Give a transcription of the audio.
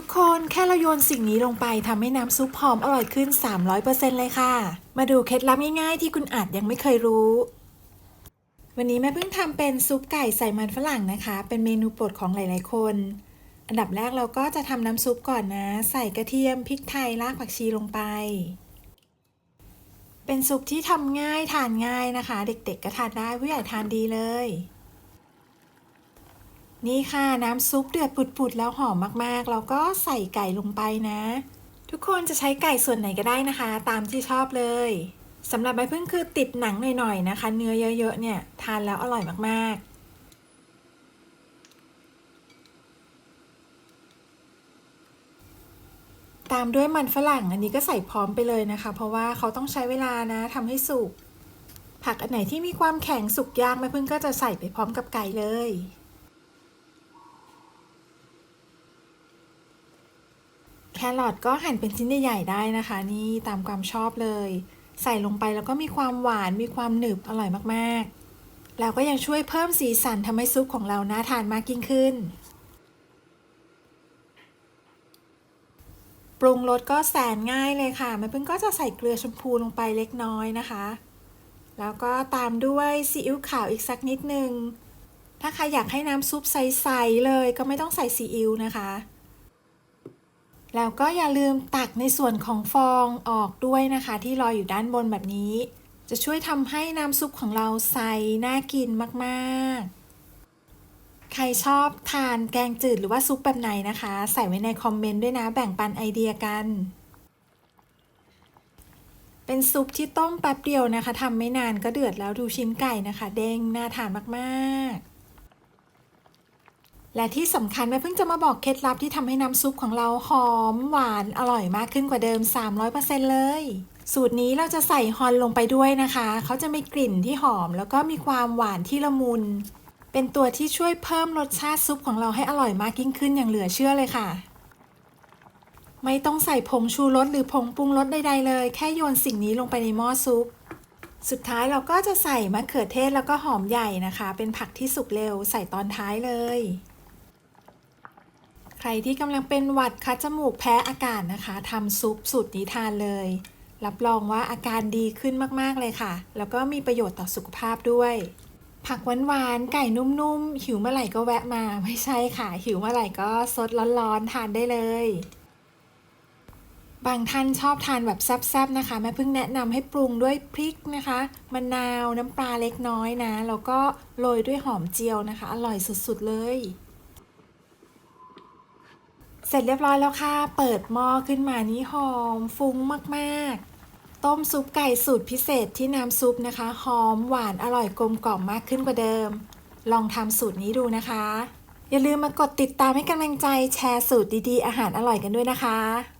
ทุกคนแค่เราโยนสิ่งนี้ลงไปทำให้น้ำซุปหอมอร่อยขึ้น 300%เลยค่ะ มาดูเคล็ดลับง่ายๆ ที่คุณอาจยังไม่เคยรู้ วันนี้แม่เพิ่งทำเป็นซุปไก่ใส่มันฝรั่งนะคะ เป็นเมนูโปรดของหลายๆ คน อันดับแรกเราก็จะทำน้ำซุปก่อนนะ ใส่กระเทียมพริกไทยรากผักชีลงไป เป็นซุปที่ทำง่ายทานง่ายนะคะ เด็กๆก็ทานได้ผู้ใหญ่ทานดีเลย นี่ค่ะน้ำซุปเดือดปุดๆแล้วหอมมากๆเราก็ใส่ไก่ลงไปนะ ทุกคนจะใช้ไก่ส่วนไหนก็ได้นะคะ ตามที่ชอบเลยสำหรับใบพึ่งคือติดหนังหน่อยๆนะคะ เนื้อเยอะๆเนี่ยทานแล้วอร่อยมากๆตามด้วยมันฝรั่งอันนี้ก็ใส่พร้อมไปเลยนะคะ เพราะว่าเขาต้องใช้เวลานะทำให้สุก ผักอันไหนที่มีความแข็งสุกยากแม่พึ่งก็จะใส่ไปพร้อมกับไก่เลย แครอทก็หั่นเป็นชิ้นใหญ่ๆได้นะคะ นี่ตามความชอบเลย ใส่ลงไปแล้วก็มีความหวานมีความหนึบอร่อยมากๆ แล้วก็ยังช่วยเพิ่มสีสันทำให้ซุปของเราน่าทานมากยิ่งขึ้น ปรุงรสก็แสนง่ายเลยค่ะแม่เพิ่งก็จะใส่เกลือชมพูลงไปเล็กน้อยนะคะ แล้วก็ตามด้วยซีอิ๊วขาวอีกสักนิดนึงถ้าใครอยากให้น้ำซุปใสๆเลยก็ไม่ต้องใส่ซีอิ๊วนะคะ แล้วก็อย่าลืมตักในส่วนของฟองออกด้วยนะคะ ที่ลอยอยู่ด้านบนแบบนี้ จะช่วยทำให้น้ำซุปของเราใสน่ากินมากๆ ใครชอบทานแกงจืดหรือว่าซุปแบบไหนนะคะ ใส่ไว้ในคอมเมนต์ด้วยนะแบ่งปันไอเดียกัน เป็นซุปที่ต้มแป๊บเดียวนะคะทำไม่นานก็เดือดแล้วดูชิ้นไก่นะคะ เด้งน่าทานมากๆ และที่สำคัญแม่เพิ่งจะมาบอกเคล็ดลับที่ทำให้น้ำซุปของเราหอมหวานอร่อยมากขึ้นกว่าเดิม 300%เลย สูตรนี้เราจะใส่ฮอนลงไปด้วยนะคะ เขาจะมีกลิ่นที่หอม แล้วก็มีความหวานที่ละมุน เป็นตัวที่ช่วยเพิ่มรสชาติซุปของเราให้อร่อยมากยิ่งขึ้นอย่างเหลือเชื่อเลยค่ะ ไม่ต้องใส่ผงชูรสหรือผงปรุงรสใดๆเลย แค่โยนสิ่งนี้ลงไปในหม้อซุปสุดท้ายเราก็จะใส่มะเขือเทศแล้วก็หอมใหญ่นะคะ เป็นผักที่สุกเร็วใส่ตอนท้ายเลย รที่กำลังเป็นหวัดคัดจมูกแพ้อากาศนะคะทำซุปสูตรนี้ทานเลย รับรองว่าอาการดีขึ้นมากๆเลยค่ะ แล้วก็มีประโยชน์ต่อสุขภาพด้วย ผักหวานๆไก่นุ่มๆ หิวเมื่อไหร่ก็แวะมาไม่ใช่ค่ะ หิวเมื่อไหร่ก็สดร้อนๆทานได้เลย บางท่านชอบทานแบบแซ่บๆนะคะแม่เพิ่งแนะนำให้ปรุงด้วยพริกนะคะมะนาวน้ำปลาเล็กน้อยนะ แล้วก็โรยด้วยหอมเจียวนะคะ อร่อยสุดๆเลย เสร็จเรียบร้อยแล้วค่ะ เปิดหม้อขึ้นมานี่หอมฟุ้งมากๆ ต้มซุปไก่สูตรพิเศษที่น้ำซุปนะคะ หอมหวานอร่อยกลมกล่อมมากขึ้นกว่าเดิม ลองทำสูตรนี้ดูนะคะ อย่าลืมมากดติดตามให้กำลังใจแชร์สูตรดีๆ อาหารอร่อยกันด้วยนะคะ